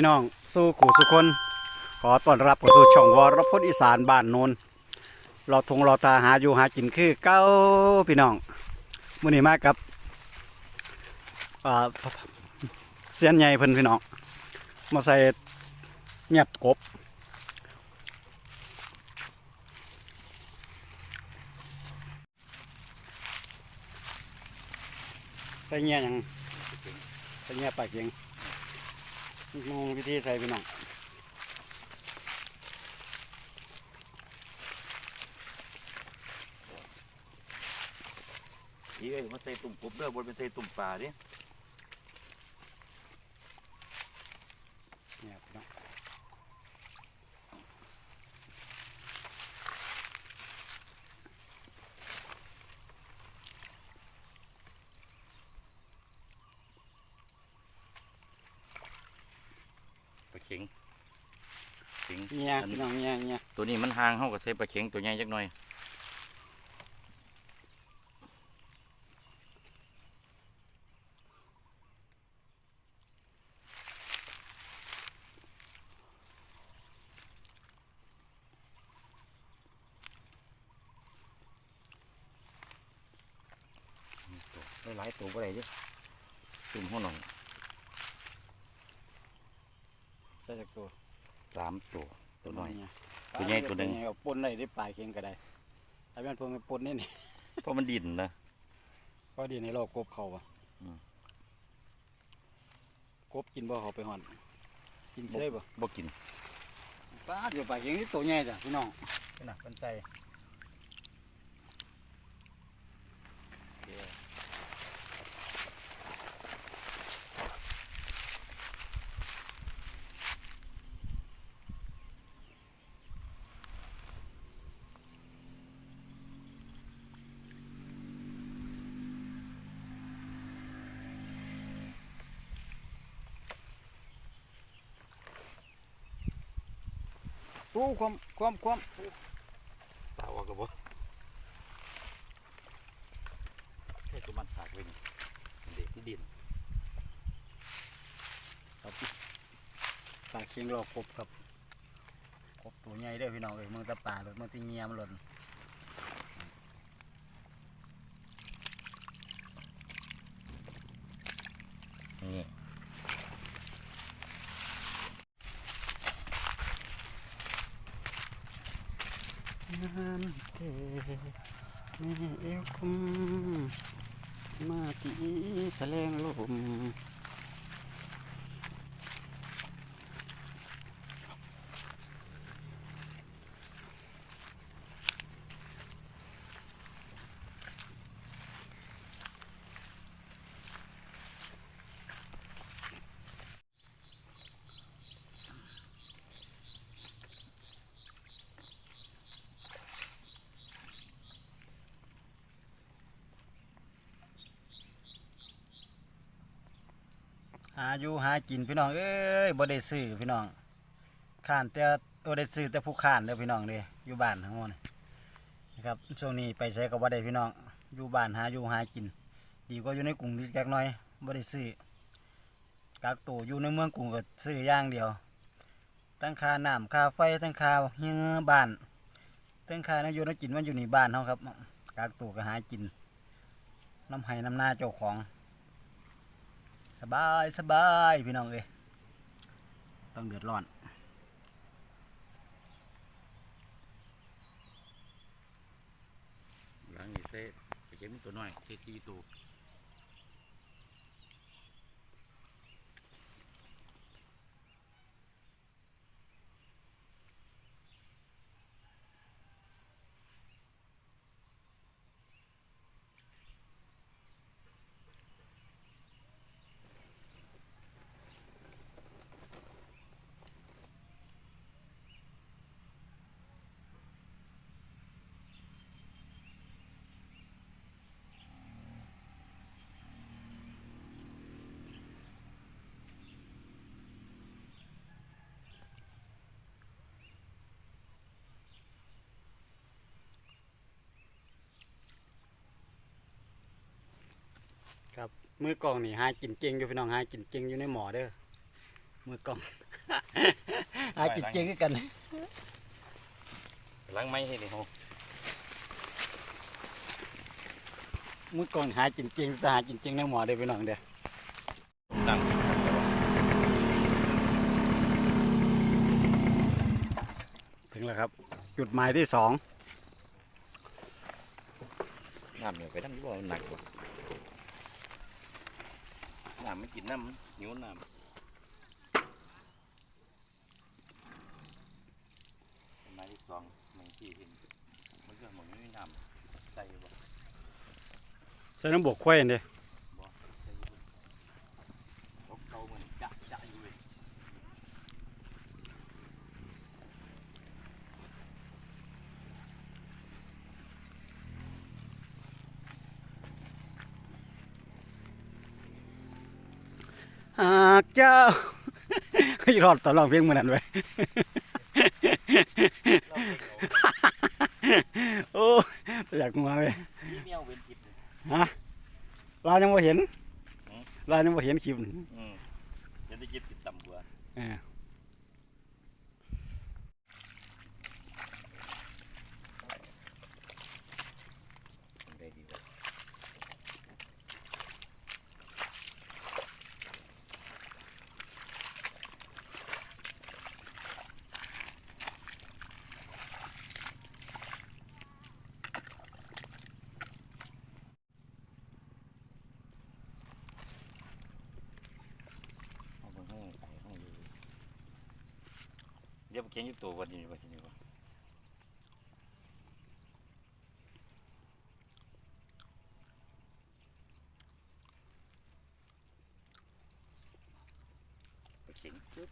พี่น้อง สู้ขู่สุคน ขอต้อนรับเข้าสู่ช่องวรพจน์อีสานบ้านโนนเราทงเราตาหาอยู่หากินคือเก้าพี่น้องมื้อนี้มากับเสียนใหญ่เพิ่นพี่น้อง มาใส่เงียบกบใส่เงียยังใส่เงียปลาเกียง งงวิธีใส่พี่น้องอีเอ้ยมาใส่ตุ่มกบเด้อบนเป็นใส่ตุ่มปลาดิ เนี่ยพี่น้อง ปลาเข็งเข็งเงียพี่น้องเงียเงียตัวนี้มันห่างเฮาก็ใส่ปลาเข็งตัวใหญ่จักหน่อยได้หลายตัวบ่ได้เด้อตุ่มห้องหนอง ใส่จากตัว สามตัวตัวน้อย เงีย ตัวใหญ่ตัวหนึ่งใญ่ก็ปนได้ได้ปลายเกียงก็ได้ถ้าเป็นพวกมันปนนี่นี่เพราะมันดินนะก็ดีในโลกกบเขาอะกบกินบ่เขาไปหอนกินเซ่บ่บ่กินป้าเดี๋ยวปลายเกียงนี่ตัวใหญ่จ้ะพี่น้องนี่นะเป็นใส่ คอู้ความความความตาออกกับบ่ให้ตัวมันตากไว้นี่เด็กที่ดินครับปลาเคียงรอบกบครับกบตัวใหญ่เด้อพี่น้องเอ้ยมึงตะปลาหรือมึงตะเงียมันหล่นนี่น้ำเทแม่เอวคุมสมาธิ แสลงลมหา อยู่หากินพี่น้องเอ้ยบ่ได้ซื้อพี่น้องข้านแต่บ่ได้ซื้อแต่ผู้ข้านเด้อพี่น้องเด้อยู่บ้านทั้งหมดนะครับช่วงนี้ไปใช้ก็บ่ได้พี่น้องอยู่บ้านหาอยู่หากิน ดีกว่าอยู่ในกรุงนิดจักน่อยบ่ได้ซื้อกักตัวอยู่ในเมืองกรุงก็ซื้ออย่างเดียวทั้งค่าน้ำค่าไฟทั้งค่าเฮือบ้านทั้งค่าเนยอยู่เนยกินมันอยู่ในบ้านเฮาครับกักตัวก็หากินน้ำไห้น้ำหน้าเจ้าของ สบายสบายพี่น้องเอ้ยต้องเดือดร้อนหลังนี้เซ่ไปเข็มตัวน้อยเซ่สี่ตัว มือกล้องนี่หากินเก่งอยู่พี่น้องหากินเก่งอยู่ในหมอเด้อมือกล้อง หากินเจงคือกันหลังไม้ให้นี่โหมือกล้องหากินเจงแต่หากินเจงในหมอเด้อพี่น้องเด้อดังอยู่ครับแต่ว่าถึงแล้วครับ จุดหมายที่สองน้ำเนี่ยไปทำที่บ่มันหนักกว่า น้ำไม่กินน้ำหิวน้ำเป็นไม้ที่สองหนึ่งที่เห็นมันก็หมือนไม่มีน้ำใส่บ่ใส่น้ำบวกควายเนี่ยด้อ บ่ใส่บ่ตกเก่าเหมือนจะจะอยู่เลย หากเจ้าเฮ้ยรอดตอนร้องเพลงมื้อนั้นไว้โอ้ยอยากงัวเว้ยนี่เมียวเว้นจิบเลยฮะเรายังบ่เห็นอืมเรายังบ่เห็นคลิปนี่อืมเดี๋ยวได้จิบติดต่ำกว่า เออ ได้ดีกว่า เอาไปห้องไปห้องอยู่ เดี๋ยวไปเขียนอยู่ตัววันนี้ว่าสินี่ว่าไปเขียนจุด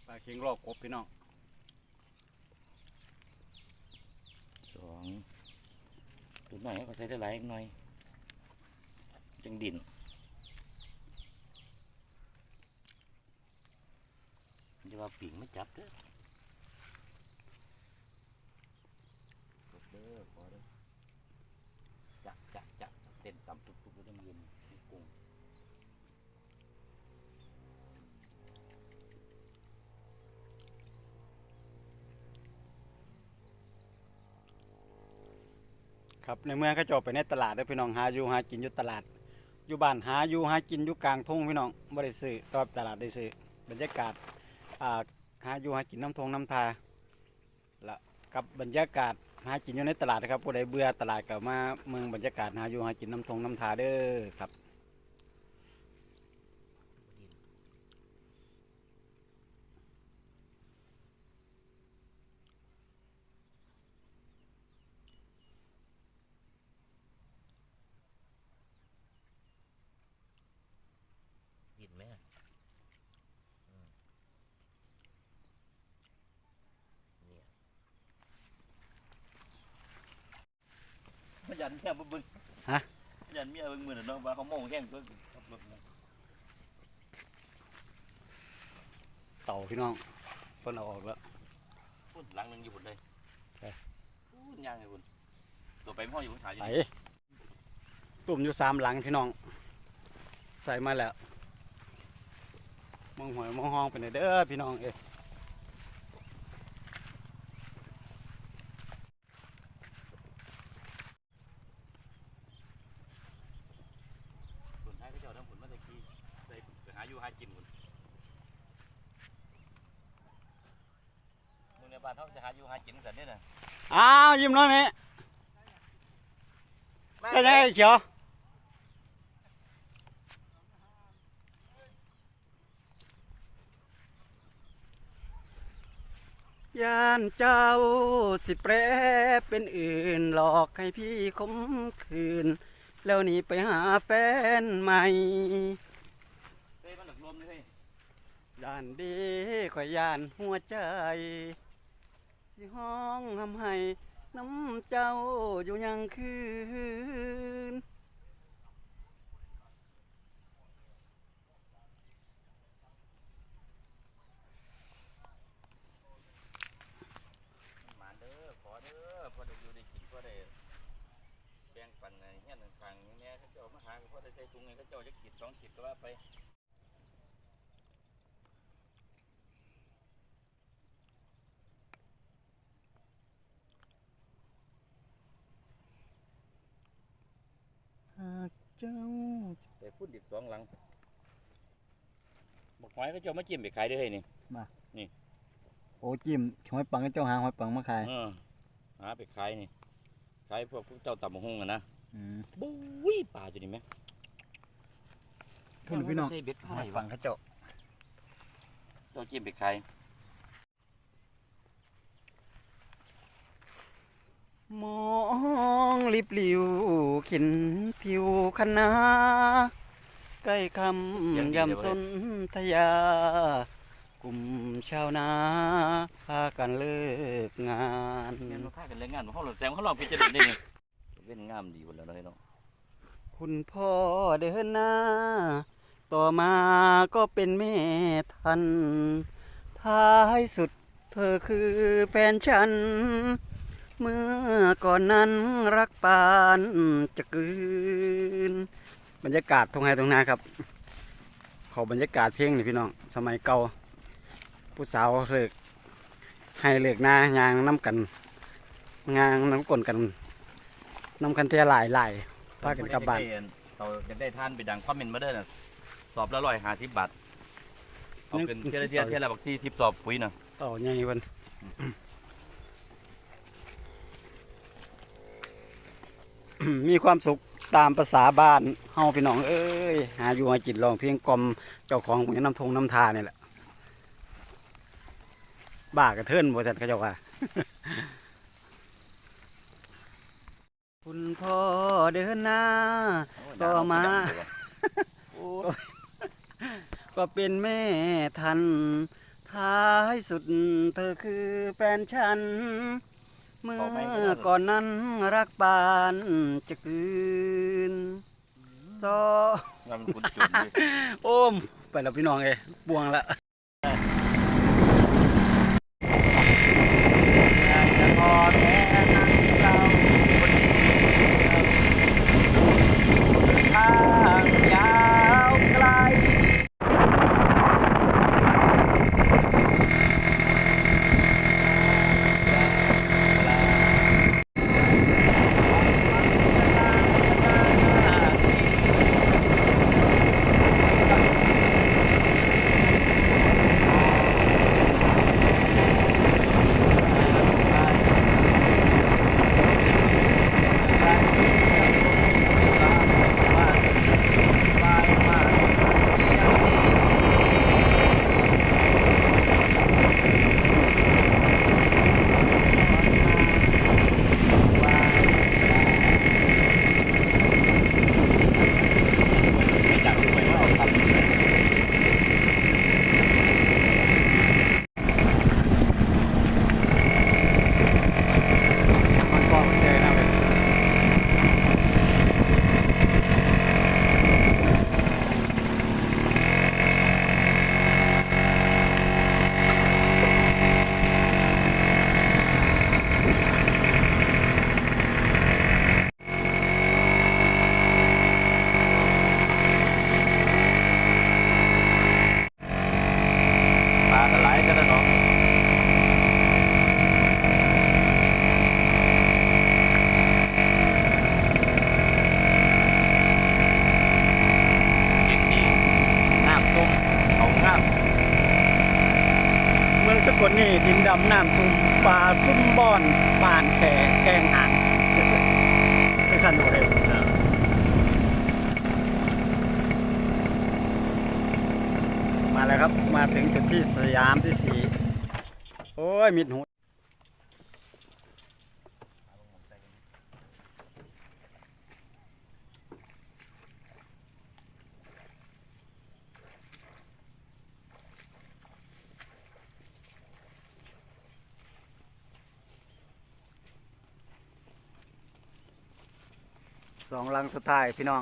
ป ลาเค็งรอบกบพี่น้องสองตัวหน่อยก็ใส่ได้หลายหน่อยจังดินจะว่าปิ่งไม่จับเด้อเด้อขอเด้อจักจักจักเต้นต่ำตุกตุกได้เงินกุ้ง ครับ ในเมืองก็จบไปในตลาดด้อพี่น้องหาอยู่หากินอยู่ตลาด อยู่บ้านหาอยู่หากินอยู่กลางทุ่งพี่น้องบ่ได้ซื้อตอบตลาดได้ซื้อบรรยากาศหาอยู่หากินน้ำทงน้ำทาและกับบรรยากาศหากินอยู่ในตลาดนะครับผู้ใดเบื่อตลาดก็มาเมืองบรรยากาศหาอยู่หากินน้ำทงน้ำทาเด้อครับ กินไหมเนี่ ยยันเมียบึ้งฮะ ยันเมียบึ้งมือน้องว่าเขาโม่งแห้งก็ขับรถมาเต่าพี่น้องเพิ่นเอาออกแล้ว พูดหลังหนึงอยู่บนเลยใช่พูดย่างเลยคุณตัวไปพ่ออยู่บนถ่ายอยู่ไปตุ่มอยู่สามหลังพี่น้อง ใส่มาแล้วมองหวยมองห้องไปไหนเด้อพี่น้องเอ้ย คนไทยก็เจ้าทั้งผลมาตะกี้ไปไปหาอยู่หากินคุณมึงใน บ้านเขาจะหาอยู่หากินกันเนี่ยนะอ้าวยิ้มน้อยไหมก็ยังไงเขียวย่านเจ้าสิแปรเป็นอื่นหลอกให้พี่คมคืน แล้วหนีไปหาแฟนใหม่เฮ้ยมันหลักลมเลยเฮ้ยย่านดีข่อยย่านหัวใจ ที่ห้องทำให้น้ำเจ้าอยู่ยังคืนมาเด้อขอเด้อพอได้อยู่ได้กินพอได้แบ่งปันเงี้ยหนึ่งครั้งเงี้ยเขาเจ้ามาหาเขาพอได้ใช้ถุงเงี้ยเขาเจ้าจะขีดสองขีดก็ว่าไป เจ้าไปพูดอีกสองหลังบอกหอยเขาเจ้ามาจิ้มไปขายได้เลยนี่โอ้จิ้มหอยปังก็เจ้าหาหอยปังมาขายเออหาไปขายนี่ขายพวกพวกเจ้าตำบักหุ่งอะนะอืมบุ้ยปลาจุนี่ไหมคุณพี่น้องใช่เบ็ดหไข่อยปัวะงเขาเจ้าเจ้าจิ้มไปขาย มองลิบหลิวขินผิวคณะใกล้คำยำสนทยา กลุ่มชาวนาพากันเลิกงานเงินมาค่ากันแรงงานเขาหลดแซมเขาลองพิจารณาได้นี่เว้นงามดีหมดแล้วเนาะคุณพ่อเดินหน้า ต่อมาก็เป็นแม่ทัน ท้ายสุดเธอคือแฟนฉัน เมื่อก่อนนั้นรักปานจะกืน บรรยากาศทงไฮทงนาครับ ขอบรรยากาศเพลงนี่พี่น้อง สมัยเก่า ผู้สาวเลิกให้เลิกหน้ายางน้ำกัน งางน้ำกลนกันน้ำกันเทียหลายหลายพากันกลับบ้านเราจะได้ท่านไปดังคอมเมนต์มาเด้อน่ะสอบละร้อยห้าสิบบาทเอาเป็นเทียละเทียเทียละบักสี่สิบสอบปุ๋ยน่ะต่อใหญ่เพิ่น มีความสุขตามภาษาบ้านเฮาพี่น้องเอ้ยหาอยู่หาจิตลองเพียงกลอมเจ้าของเหมือนน้ำทงน้ำทานี่แหละบ้ากระเทินบ่จัดเขาเจ้าว่าคุณพ่อเดินหน้าต่อมาโอ้ก็เป็นแม่ทัน ท้ายสุดเธอคือแฟนฉัน เมื่อก่อนนั้นรักปานจะคืนซอ งานมันคุ้นจุนดิ โอ้มไปแล้วพี่น้องเอ้ยบวงละอยากจะกอดแม่นั่งเราทางยาวไกล จากไปว่าเราทำ มันก็เลยนะเว้ยปลากันหลายกันแล้วเนาะเก่งดีน้ำต้มเอางาม คนนี่ดินดำน้ำซุ่มปลาซุ่มบอนบานแขแกงหางไปสันดูเลยมาแล้วครับมาถึงจุดที่สยามที่สี่โอ้ยมิดหู สองลังสุดท้ายพี่น้อง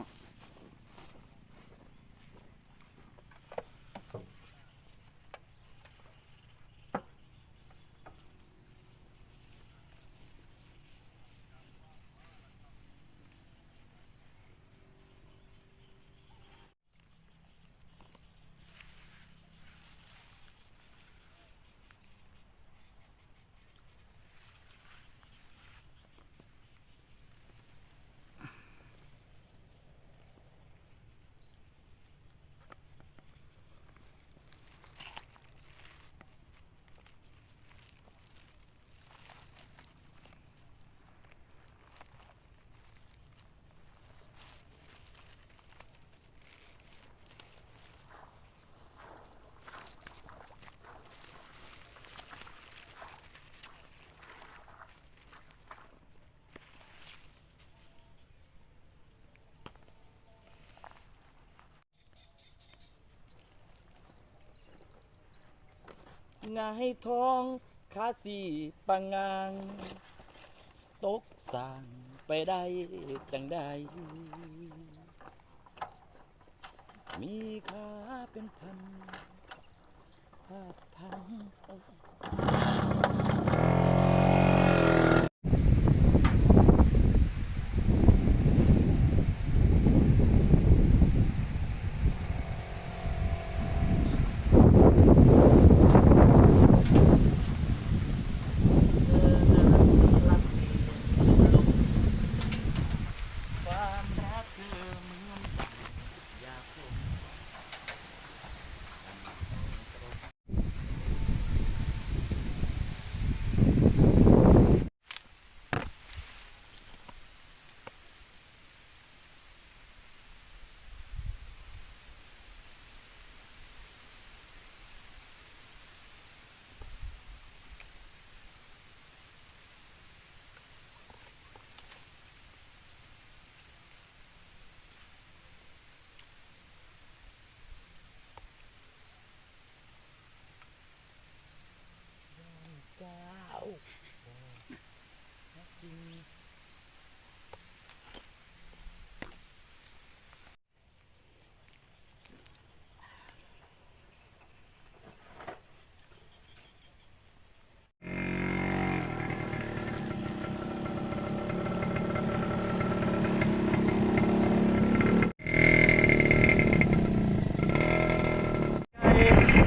หงายท้องขาสีปังงาง ตกสางไปได้จังใดมีขาเป็นพันพาพทั้งวามรักเธอเหมือนอยากคง เก้าจริง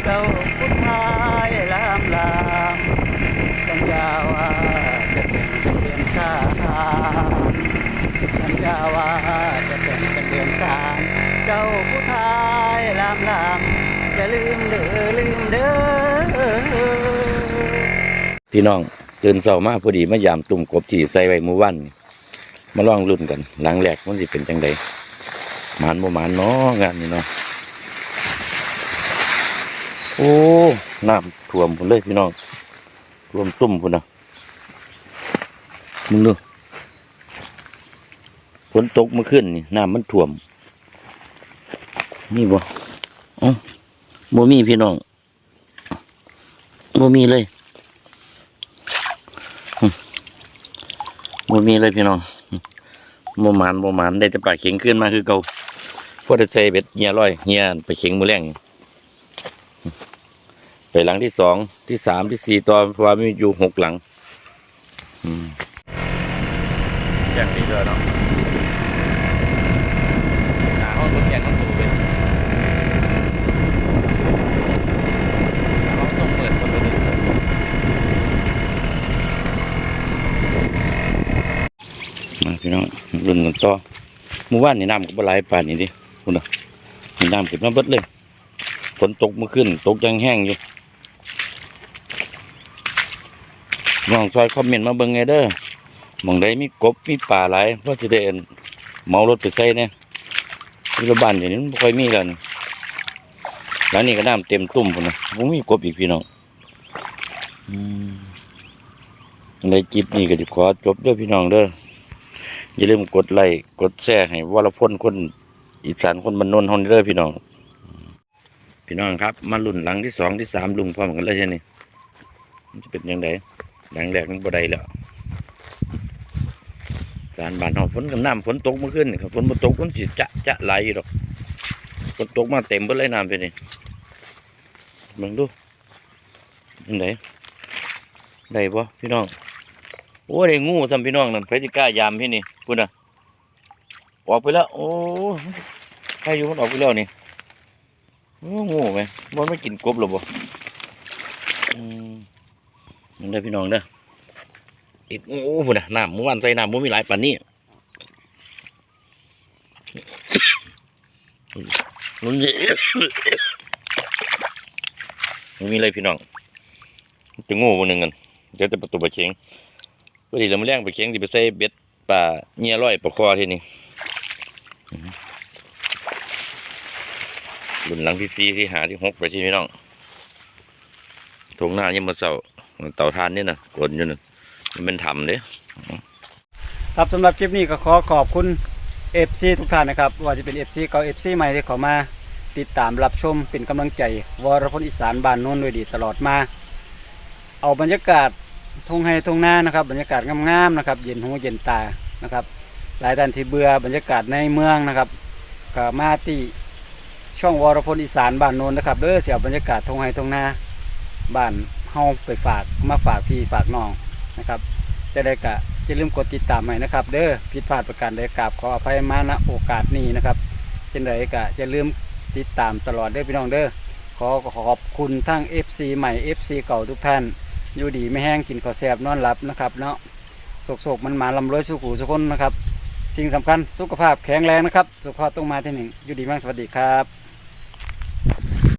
เจ้าพุทธายลามลามสัญญาว่าจะ เป็นเดือนสามสัญญาว่าจะเป็นกันเดือนสามเจ้าพุทธายลามลามอย่าลืมเด้อลืมเด้อพี่น้องตื่นเช้ามาพอดีมายามตุ่มกบที่ใส่ไว้มือวัน มาลองรุ่นกัน หลังแรกมันสิเป็นจังไดหมานบ่หมานเนาะงานนี้เนาะโอ้น้ำท่วมพุ่นเลยพี่น้องท่วมตุ่มพุ่นนะ มึงดูฝนตกเมื่อคืนนี่น้ำมันท่วม นี่บ่อ๋อบ่มีพี่น้องบ่มีเลยบ่มีเลยพี่น้องบ่หมานบ่หมานได้แต่ปลาเข็งขึ้นมาคือเก่าพอได้ใส่เบ็ดเหียร้อยเหียไปเข็งมือแรงไปหลังที่สองที่สามที่สี่ตอนเพราะว่ามีอยู่หกหลัง อืม อย่างนี้เลยเนาะหาห้องรถแกงต้องตูไปห้องต้องเปิดคนละหนึ่งมาพี่น้องรุ่นกันต่อเมื่อวานนี่น้ำก็บหลายป่านนี่ดิคุณนะนี่น้ำขึ้นมาเบิดเลยฝนตกเมื่อคืนตกยังแห้งอยู่น้องซอยคอมเมนต์มาเบิ่งไงเด้อ มองใดมีกบมีป่าหลายเพราะจะได้อั่นเมารถไปใส่เนี่ยที่บ้านอยู่นี้มันบ่ค่อยมีกันหลังนี้ก็น้ำเต็มตุ่มพุ่นนะผมมีกบอีกพี่น้องอืมในคลิปนี้ก็จะขอจบเด้อพี่น้องเด้ออย่าลืมกดไลค์กดแชร์ให้วรพลคนอีสานคนบรรนนท์ฮอนเดอร์พี่น้อง พี่น้องครับ มาลุ่นหลังที่สองที่สามลุงพร้อมกันเลยใช่ไหมมันจะเป็นยังไงหลังแรกมันบ่ได้แล้ว การบานเอาฝนกับน้ำฝนตกเมื่อคืนนี่ครับฝนบ่ตกมันสิจะจะไหลอยู่ดอกฝนตกมาเต็มเบิดเลยน้ำไปนี่เบิ่งดูยังไงได้ปะพี่น้องโอ้ได้งูทำพี่น้องนั่นไฟจิกล้ายามพี่นี่พูดนะออกไปแล้ว โอ้ใครอยู่มันออกไปแล้วนี่งูไหมมันไม่กินกบหรอบ่อืมมันได้พี่น้องเด้อ อีกโอ้พูดนะน้ำมื่อวานใส่น้ำมันมีหลายปันนี่มันนี่มมีอะไรพี่น้องจะงูคนหนึ่งกันเดี๋ยวจะประตูประเชงพอดีเรามาเลี้ยงไปเคียงที่ไปใส่เบ็ดป่าเงียร้อยปลาคอที่นี่รุ่นหลังที่สี่ที่หาที่หกไปที่พี่น้องทงหน้ายังมาเสาเต่าทานนี่นะกดอยู่นะ มันเป็นถ้ำเด้ครับสำหรับคลิปนี้ก็ขอขอบคุณ FC ทุกท่านนะครับว่าจะเป็น FC เก่า FC ใหม่ที่เขามาติดตามรับชมเป็นกำลังใจ วรพลอีสานบ้านโน้นด้วยดีตลอดมา เอาบรรยากาศทงไฮทุ่งนานะครับ บรรยากาศงามๆนะครับ เย็นหูเย็นตานะครับหลายท่านที่เบื่อบรรยากาศในเมืองนะครับก็มาที่ช่องวรพลอีสานบ้านโนนนะครับเด้อเสียบรรยากาศทงไฮทุ่งนาบ้านเฮาไปฝากมาฝากพี่ฝากน้อง นะครับจะได้กะอย่าลืมกดติดตามใหม่นะครับ เด้อผิดพลาดประการใดกราบขออภัยมาณโอกาสนี้นะครับเจังไดกะอย่าลืมติดตามตลอดเด้อพี่น้องเด้อขอขอบคุณทั้ง FC ใหม่ FC เก่าทุกท่าน อยู่ดีไม่แห้งกินข้าแซบนอนหลับนะครับเนาะโศกๆมันมาลำรวยสุขูสุขคนนะครับ สิ่งสำคัญสุขภาพแข็งแรงนะครับ สุขภาพต้องมาที่หนึ่งอยู่ดีมากสวัสดีครับ